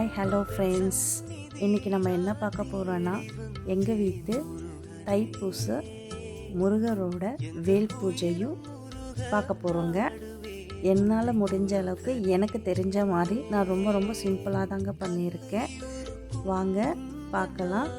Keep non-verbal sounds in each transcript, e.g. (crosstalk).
Hi hello friends இன்றைக்கி நம்ம என்ன பார்க்க போகிறோன்னா எங்கள் வீட்டு தைப்பூச முருகரோட வேல் பூஜையும் பார்க்க போகிறோங்க என்னால் முடிஞ்ச அளவுக்கு எனக்கு தெரிஞ்ச மாதிரி நான் ரொம்ப ரொம்ப சிம்பிளாக தாங்க பண்ணியிருக்கேன். வாங்க பார்க்கலாம்.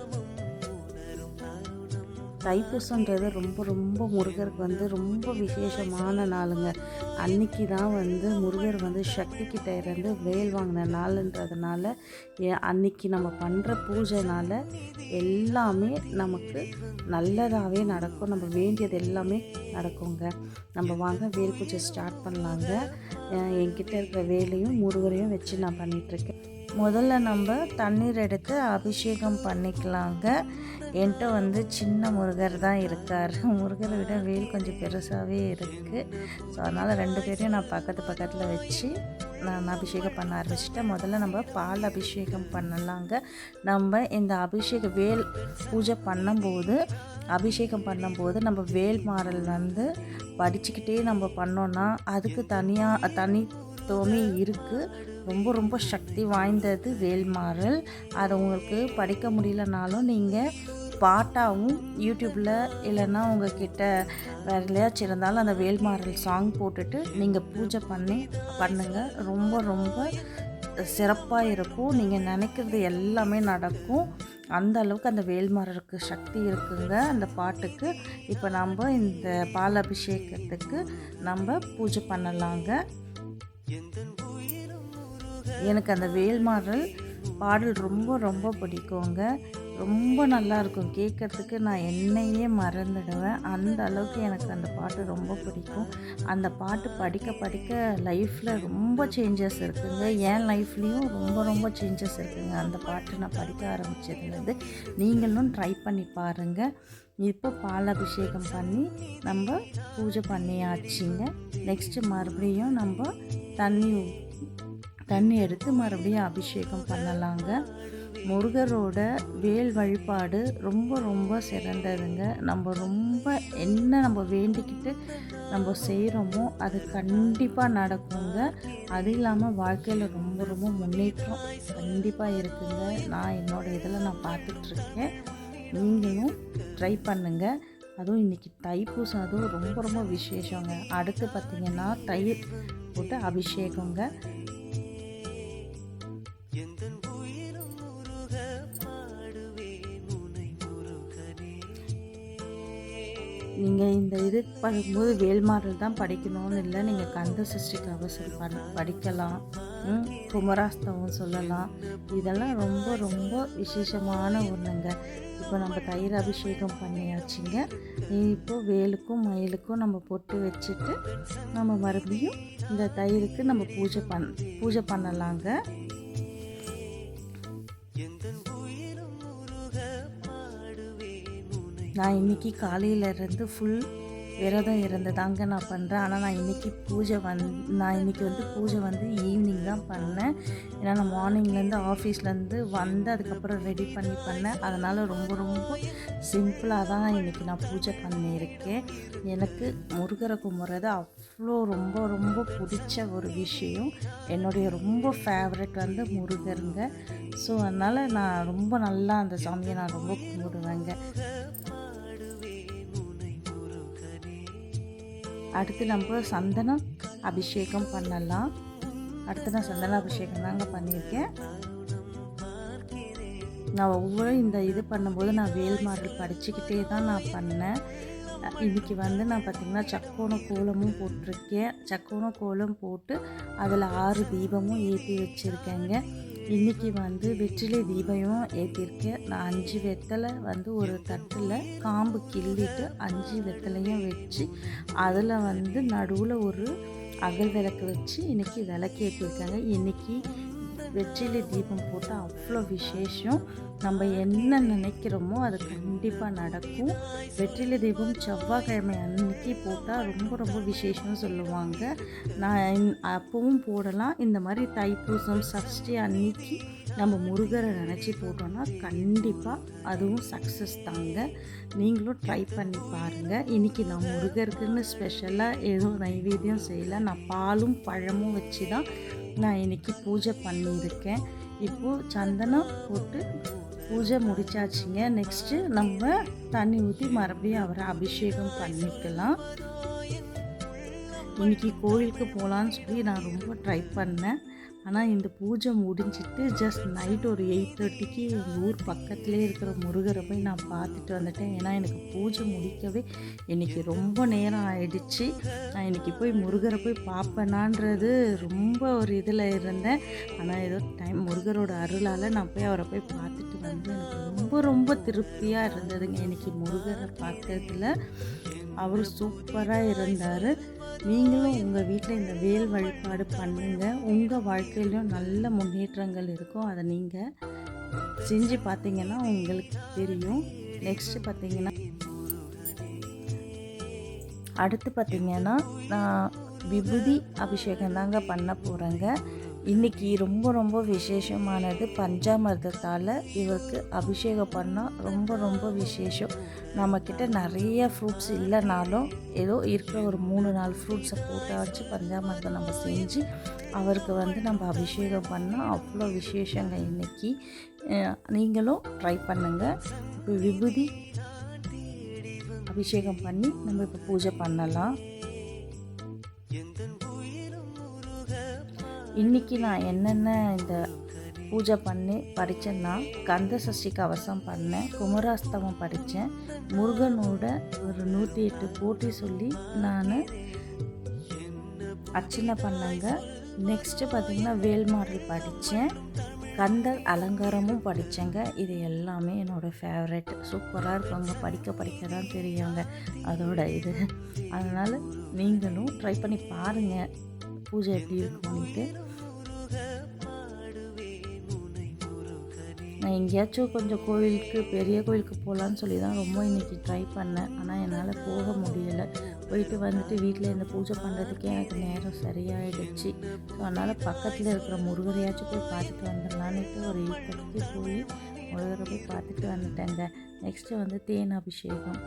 தைப்பூசன்றது ரொம்ப ரொம்ப முருகருக்கு வந்து ரொம்ப விசேஷமான நாளுங்க. அன்னைக்கு தான் வந்து முருகர் வந்து சக்தி கிட்ட இருந்து வேல் வாங்கின நாளுன்றதுனால ஏ- அன்னைக்கு நம்ம பண்ணுற பூஜைனால எல்லாமே நமக்கு நல்லதாகவே நடக்கும். நம்ம வேண்டியது எல்லாமே நடக்குங்க. நம்ம வாங்க வேல் பூஜை ஸ்டார்ட் பண்ணலாங்க. என்கிட்ட இருக்கிற வேலையும் முருகரையும் வச்சு நான் பண்ணிகிட்ருக்கேன் முதல்ல நம்ம தண்ணீர் எடுத்து அபிஷேகம் பண்ணிக்கலாங்க. என்கிட்ட வந்து சின்ன முருகர் தான் இருக்கார். (laughs) முருகரை விட வேல் கொஞ்சம் பெருசாகவே இருக்குது ஸோ அதனால் ரெண்டு பேரையும் நான் பக்கத்து பக்கத்தில் வச்சு நான் அபிஷேகம் பண்ண ஆரம்பிச்சிட்டேன். முதல்ல நம்ம பால் அபிஷேகம் பண்ணலாங்க. நம்ம இந்த அபிஷேக வேல் பூஜை பண்ணும்போது அபிஷேகம் பண்ணும்போது நம்ம வேல் மாறல் வந்து படிச்சுக்கிட்டே நம்ம பண்ணோன்னா அதுக்கு தனியாக தனித்துவமே இருக்குது ரொம்ப ரொம்ப சக்தி வாய்ந்தது வேல்மாறல். அதை உங்களுக்கு படிக்க முடியலனாலும் நீங்கள் பாட்டாகவும் யூடியூப்பில் இல்லைன்னா உங்ககிட்ட வேறு எதுலையாச்சும் இருந்தாலும் அந்த வேல்மாறல் சாங் போட்டுட்டு நீங்கள் பூஜை பண்ணி பண்ணுங்கள் ரொம்ப ரொம்ப சிறப்பாக இருக்கும். நீங்கள் நினைக்கிறது எல்லாமே நடக்கும். அந்த அளவுக்கு அந்த வேல்மாறலுக்கு சக்தி இருக்குங்க அந்த பாட்டுக்கு. இப்போ நம்ம இந்த பால் அபிஷேகத்துக்கு நம்ம பூஜை பண்ணலாங்க. எனக்கு அந்த வேல்மாறல் பாடல் ரொம்ப ரொம்ப பிடிக்குங்க. ரொம்ப நல்லா இருக்கும். கேட்கறதுக்கு நான் என்னையே மறந்துடுவேன். அந்த அளவுக்கு எனக்கு அந்த பாட்டு ரொம்ப பிடிக்கும். அந்த பாட்டு படிக்க படிக்க லைஃப்பில் ரொம்ப சேஞ்சஸ் இருக்குங்க. என் லைஃப்லேயும் ரொம்ப ரொம்ப சேஞ்சஸ் இருக்குங்க. அந்த பாட்டு நான் படிக்க ஆரம்பித்ததுலேருந்து நீங்களும் ட்ரை பண்ணி பாருங்கள் இப்போ பால் அபிஷேகம் பண்ணி நம்ம பூஜை பண்ணியாச்சுங்க. நெக்ஸ்ட்டு மறுபடியும் நம்ம தண்ணி தண்ணி எடுத்து மறுபடியும் அபிஷேகம் பண்ணலாங்க. முருகரோட வேல் வழிபாடு ரொம்ப ரொம்ப சிறந்ததுங்க. நம்ம ரொம்ப என்ன நம்ம வேண்டிக்கிட்டு நம்ம செய்கிறோமோ அது கண்டிப்பாக நடக்குங்க. அது இல்லாமல் வாழ்க்கையில் ரொம்ப ரொம்ப முன்னேற்றம் கண்டிப்பாக இருக்குங்க. நான் என்னோட இதில் நான் பார்த்துட்ருக்கேன் நீங்களும் ட்ரை பண்ணுங்கள் அதுவும் இன்றைக்கி தைப்பூசம் அதுவும் ரொம்ப ரொம்ப விசேஷங்க. அடுத்து பார்த்திங்கன்னா தயிர் போட்டு அபிஷேகங்க. நீங்கள் இந்த இது படிக்கும்போது வேல்மாறல் தான் படிக்கணும்னு இல்லை. நீங்கள் கந்த சஷ்டி கவசம் படி படிக்கலாம். குமராஸ்தவம் சொல்லலாம். இதெல்லாம் ரொம்ப ரொம்ப விசேஷமான ஒன்றுங்க இப்போ நம்ம தயிர் அபிஷேகம் பண்ணியாச்சுங்க. இப்போது வேலுக்கும் மயிலுக்கும் நம்ம பொட்டு வச்சுட்டு நம்ம மறுபடியும் இந்த தயிருக்கு நம்ம பூஜை பண் பூஜை பண்ணலாங்க. நான் இன்னைக்கு காலையிலேருந்து ஃபுல் விரதம் இருந்ததாங்க நான் பண்ணுறேன் ஆனால் நான் இன்னைக்கு பூஜை வந் நான் இன்னைக்கு வந்து பூஜை வந்து ஈவினிங் தான் பண்ணேன். ஏன்னா நான் மார்னிங்லேருந்து ஆஃபீஸ்லேருந்து வந்து அதுக்கப்புறம் ரெடி பண்ணி பண்ணேன். அதனால் ரொம்ப ரொம்ப சிம்பிளாக தான் இன்றைக்கி நான் பூஜை பண்ணியிருக்கேன். எனக்கு முருகரை கும்பிட்றது அவ்வளோ ரொம்ப ரொம்ப பிடிச்ச ஒரு விஷயம். என்னுடைய ரொம்ப ஃபேவரட் வந்து முருகருங்க. ஸோ அதனால் நான் ரொம்ப நல்லா அந்த சாமியை நான் ரொம்ப கும்பிடுவேங்க. அடுத்து நம்ம சந்தனம் அபிஷேகம் பண்ணலாம். அடுத்து நான் சந்தன அபிஷேகம் தாங்க பண்ணியிருக்கேன். நான் ஒவ்வொரு இந்த இது பண்ணும்போது நான் வேல் மாடல் படிச்சுக்கிட்டே தான் நான் பண்ணேன். இன்றைக்கி வந்து நான் பார்த்திங்கன்னா சக்கோண கோலமும் போட்டிருக்கேன். சக்கோண கோலம் போட்டு அதில் ஆறு தீபமும் ஏற்றி வச்சுருக்கேங்க. இன்றைக்கி வந்து வெற்றிலை தீபம் ஏற்றிருக்கேன் நான் அஞ்சு வெத்தலை வந்து ஒரு தட்டில் காம்பு கிள்ளிட்டு அஞ்சு வெத்தலையும் வச்சு அதில் வந்து நடுவில் ஒரு அகல் விளக்கு வச்சு இன்றைக்கி விளக்கு ஏற்றிருக்காங்க இன்றைக்கி வெற்றிலை தீபம் போட்டால் அவ்வளோ விசேஷம். நம்ம என்ன நினைக்கிறோமோ அது கண்டிப்பாக நடக்கும். வெற்றிலை தீபம் செவ்வாய்க்கிழமை அன்னைக்கு போட்டால் ரொம்ப ரொம்ப விசேஷம்னு சொல்லுவாங்க. நான் அப்பவும் போடலாம். இந்த மாதிரி தைப்பூசம் சஷ்டி அன்னைக்கு நம்ம முருகரை நினச்சி போட்டோன்னா கண்டிப்பாக அதுவும் சக்ஸஸ் தாங்க. நீங்களும் ட்ரை பண்ணி பாருங்கள் இன்றைக்கி நான் முருகருக்குன்னு ஸ்பெஷலாக எதுவும் நைவேத்தியம் செய்யலை. நான் பாலும் பழமும் வச்சு தான் நான் இன்றைக்கி பூஜை பண்ணியிருக்கேன். இப்போது சந்தனம் போட்டு பூஜை முடிச்சாச்சுங்க. நெக்ஸ்ட்டு நம்ம தண்ணி ஊற்றி மறுபடியும் அவரை அபிஷேகம் பண்ணிக்கலாம். இன்னைக்கு கோயிலுக்கு போகலான்னு சொல்லி நான் ரொம்ப ட்ரை பண்ணேன். ஆனால் இந்த பூஜை முடிஞ்சிட்டு ஜஸ்ட் நைட் ஒரு எயிட் தேர்ட்டிக்கு எங்கள் ஊர் பக்கத்துலேயே இருக்கிற முருகரை போய் நான் பார்த்துட்டு வந்துட்டேன். ஏன்னா எனக்கு பூஜை முடிக்கவே இன்றைக்கி ரொம்ப நேரம் ஆயிடுச்சு. நான் இன்றைக்கி போய் முருகரை போய் பார்ப்பேனான்றது ரொம்ப ஒரு இதில் இருந்தேன். ஆனால் ஏதோ டைம் முருகரோட அருளால் நான் போய் அவரை போய் பார்த்துட்டு வந்து எனக்கு ரொம்ப ரொம்ப திருப்தியாக இருந்ததுங்க. இன்றைக்கி முருகரை பார்த்ததில் அவர் சூப்பராக இருந்தார். நீங்களும் உங்கள் வீட்டில் இந்த வேல் வழிபாடு பண்ணுங்கள் உங்கள் வாழ்க்கையிலும் நல்ல முன்னேற்றங்கள் இருக்கும். அதை நீங்கள் செஞ்சு பார்த்தீங்கன்னா உங்களுக்கு தெரியும். நெக்ஸ்ட்டு பார்த்தீங்கன்னா அடுத்து பார்த்தீங்கன்னா நான் விபூதி அபிஷேகம் தாங்க பண்ண போகிறேங்க இன்றைக்கி ரொம்ப ரொம்ப விசேஷமானது பஞ்சாமிர்தத்தால் இவருக்கு அபிஷேகம் பண்ணால் ரொம்ப ரொம்ப விசேஷம். நம்மக்கிட்ட நிறைய ஃப்ரூட்ஸ் இல்லைனாலும் ஏதோ இருக்கிற ஒரு மூணு நாலு ஃப்ரூட்ஸை போட்டாச்சு பஞ்சாமிர்தம் நம்ம செஞ்சு அவருக்கு வந்து நம்ம அபிஷேகம் பண்ணால் அவ்வளோ விசேஷங்க இன்றைக்கி நீங்களும் ட்ரை பண்ணுங்கள் விபூதி அபிஷேகம் பண்ணி நம்ம இப்போ பூஜை பண்ணலாம். இன்றைக்கி நான் என்னென்ன இந்த பூஜை பண்ணி படித்தேன்னா கந்த சஷ்டி கவசம் பண்ணேன் குமராஸ்தவம் படித்தேன் முருகனோட ஒரு நூற்றி எட்டு போட்டி சொல்லி நான் அர்ச்சனை பண்ணேங்க. நெக்ஸ்ட்டு பார்த்திங்கன்னா வேல்மாறல் படித்தேன் கந்த அலங்காரமும் படித்தேங்க இது எல்லாமே என்னோடய ஃபேவரெட் சூப்பராக இருக்குங்க. படிக்க படிக்க தான் தெரியுங்க. அதோட இது. அதனால் நீங்களும் ட்ரை பண்ணி பாருங்கள் பூஜை எப்படி இருக்கும்னுட்டு. நான் எங்கேயாச்சும் கொஞ்சம் கோவிலுக்கு பெரிய கோவிலுக்கு போகலான்னு சொல்லி தான் ரொம்ப இன்றைக்கி ட்ரை பண்ணேன். ஆனால் என்னால் போக முடியலை. போயிட்டு வந்துட்டு வீட்டில் இந்த பூஜை பண்ணுறதுக்கே எனக்கு நேரம் சரியாயிடுச்சு. ஸோ அதனால் பக்கத்தில் இருக்கிற முருகரையாச்சும் போய் பார்த்துட்டு வந்துடலான்ட்டு ஒரு ஈக்கத்துக்கு போய் முருகரை போய் பார்த்துட்டு வந்துட்டேங்க. நெக்ஸ்ட்டு வந்து தேன் அபிஷேகம்.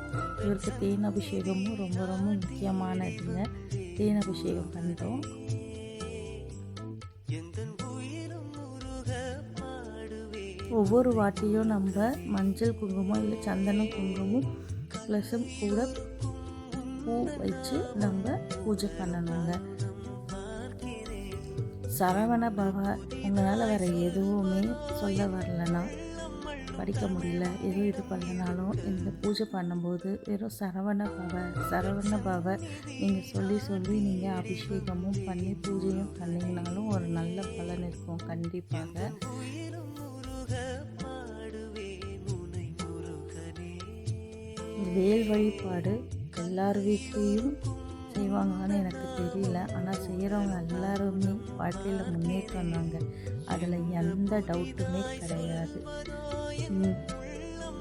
இவருக்கு தேன் அபிஷேகமும் ரொம்ப ரொம்ப முக்கியமானதுங்க. தேன் அபிஷேகம் பண்ணிட்டோம் ஒவ்வொரு வாட்டியும் நம்ம மஞ்சள் குங்குமம் இல்லை சந்தனம் குங்குமம் ப்ளஸும் கூட பூ வச்சு நம்ம பூஜை பண்ணணுங்க. சரவண பவ உங்களால் வேறு எதுவுமே சொல்ல வரலனா படிக்க முடியல. எதுவும் இது பண்ணனாலும் இந்த பூஜை பண்ணும்போது வெறும் சரவண பவ சரவண பவ நீங்கள் சொல்லி சொல்லி நீங்கள் அபிஷேகமும் பண்ணி பூஜையும் பண்ணிங்கனாலும் ஒரு நல்ல பலன் இருக்கும். கண்டிப்பாக. வேல் வழிபாடு எல்லார் வீட்லேயும் செய்வாங்கன்னு எனக்கு தெரியல. ஆனால் செய்கிறவங்க எல்லாருமே வாழ்க்கையில் முன்னேற்றம் தாங்க அதில் எந்த டவுட்டுமே கிடையாது.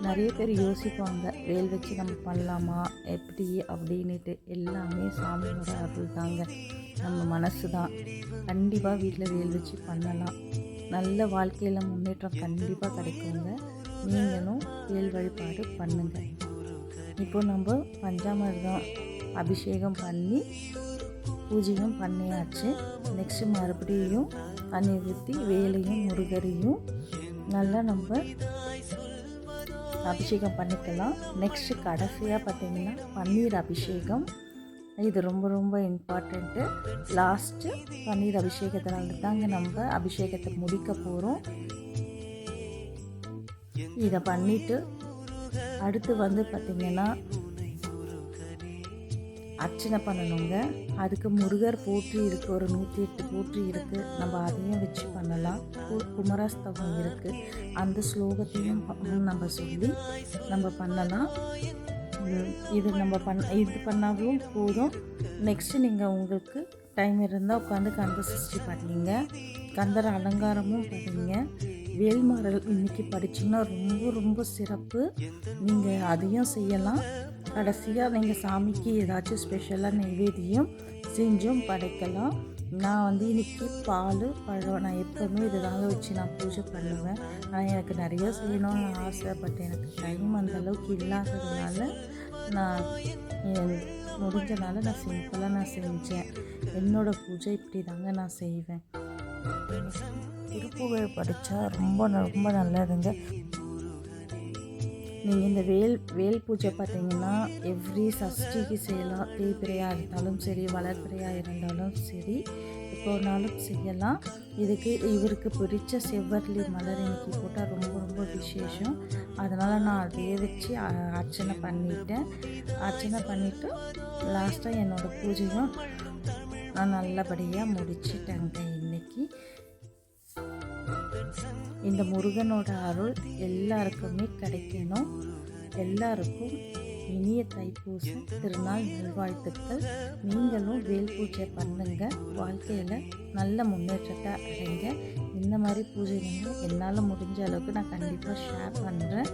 நிறைய பேர் யோசிப்பாங்க வேல் வச்சு நம்ம பண்ணலாமா எப்படி அப்படின்ட்டு எல்லாமே சாமியோட அருள் தாங்க நம்ம மனசு தான். கண்டிப்பாக வீட்டில் வேல் வச்சு பண்ணலாம். நல்ல வாழ்க்கையில் முன்னேற்றம் கண்டிப்பாக கிடைக்குங்க. நீங்களும் வேல் வழிபாடு பண்ணுங்கள் இப்போ நம்ம பஞ்சாமிர்தம் அபிஷேகம் பண்ணி பூஜையும் பண்ணியாச்சு. நெக்ஸ்ட்டு மறுபடியும் தண்ணி ஊற்றி வேலையும் முருகரையும் நல்லா நம்ம அபிஷேகம் பண்ணிக்கலாம். நெக்ஸ்ட்டு கடைசியாக பார்த்திங்கன்னா பன்னீர் அபிஷேகம். இது ரொம்ப ரொம்ப இம்பார்ட்டண்ட்டு லாஸ்ட்டு பன்னீர் அபிஷேகத்தினால தாங்க நம்ம அபிஷேகத்தை முடிக்க போகிறோம் இதை பண்ணிவிட்டு அடுத்து வந்து பார்த்திங்கன்னா அர்ச்சனை பண்ணணுங்க. அதுக்கு முருகர் போற்றி இருக்குது ஒரு நூற்றி எட்டு போற்றி இருக்குது நம்ம அதையும் வச்சு பண்ணலாம். குமரஸ்தகம் இருக்குது அந்த ஸ்லோகத்தையும் நம்ம சொல்லி நம்ம பண்ணலாம். இது நம்ம பண்ண இது பண்ணாலும் போதும். நெக்ஸ்ட்டு நீங்கள் உங்களுக்கு டைம் இருந்தால் உட்காந்து கந்த சிருஷ்டி பண்ணிங்க கந்தர் அலங்காரமும் பண்ணிங்க வேல்மாறல் இன்றைக்கி படிச்சிங்கன்னா ரொம்ப ரொம்ப சிறப்பு. நீங்கள் அதையும் செய்யலாம். கடைசியாக நீங்கள் சாமிக்கு ஏதாச்சும் ஸ்பெஷலாக நைவேத்தியம் செஞ்சும் படைக்கலாம். நான் வந்து இன்றைக்கி பால் பழம் நான் எப்போவுமே இதுதாங்க வச்சு நான் பூஜை பண்ணுவேன். ஆனால் எனக்கு நிறைய செய்யணும்னு ஆசை பட் எனக்கு டைம் அந்தளவுக்கு இல்லாததுனால நான் முடிஞ்சனால நான் சிம்பிளாக நான் செஞ்சேன். என்னோடய பூஜை இப்படி தாங்க நான் செய்வேன். திருப்புகழ் படித்தா ரொம்ப ரொம்ப நல்லதுங்க. நீங்கள் இந்த வேல் வேல் பூஜை பார்த்தீங்கன்னா எவ்ரி சஷ்டிக்கு செய்யலாம் தேய்பிரையாக இருந்தாலும் சரி வளர்பிரையாக இருந்தாலும் சரி எப்போனாலும் செய்யலாம் இதுக்கு இவருக்கு பிடிச்ச செவ்வரளி மலர் இன்னைக்கு போட்டால் ரொம்ப ரொம்ப விசேஷம். அதனால் நான் அதே வச்சு அர்ச்சனை பண்ணிட்டேன். அர்ச்சனை பண்ணிவிட்டு லாஸ்ட்டாக என்னோடய பூஜையும் நான் நல்லபடியாக முடிச்சிட்டேங்க இன்னைக்கு. இந்த முருகனோட அருள் எல்லாருக்குமே கிடைக்கணும். எல்லாருக்கும் இனிய தைப்பூச திருநாள் நல்வாழ்த்துக்கள். நீங்களும் வேல் பூஜை பண்ணுங்க. வாழ்க்கையில் நல்ல முன்னேற்றத்தை அடைங்க. இந்த மாதிரி பூஜைகள் என்னால் முடிஞ்ச அளவுக்கு நான் கண்டிப்பாக ஷேர் பண்ணுறேன்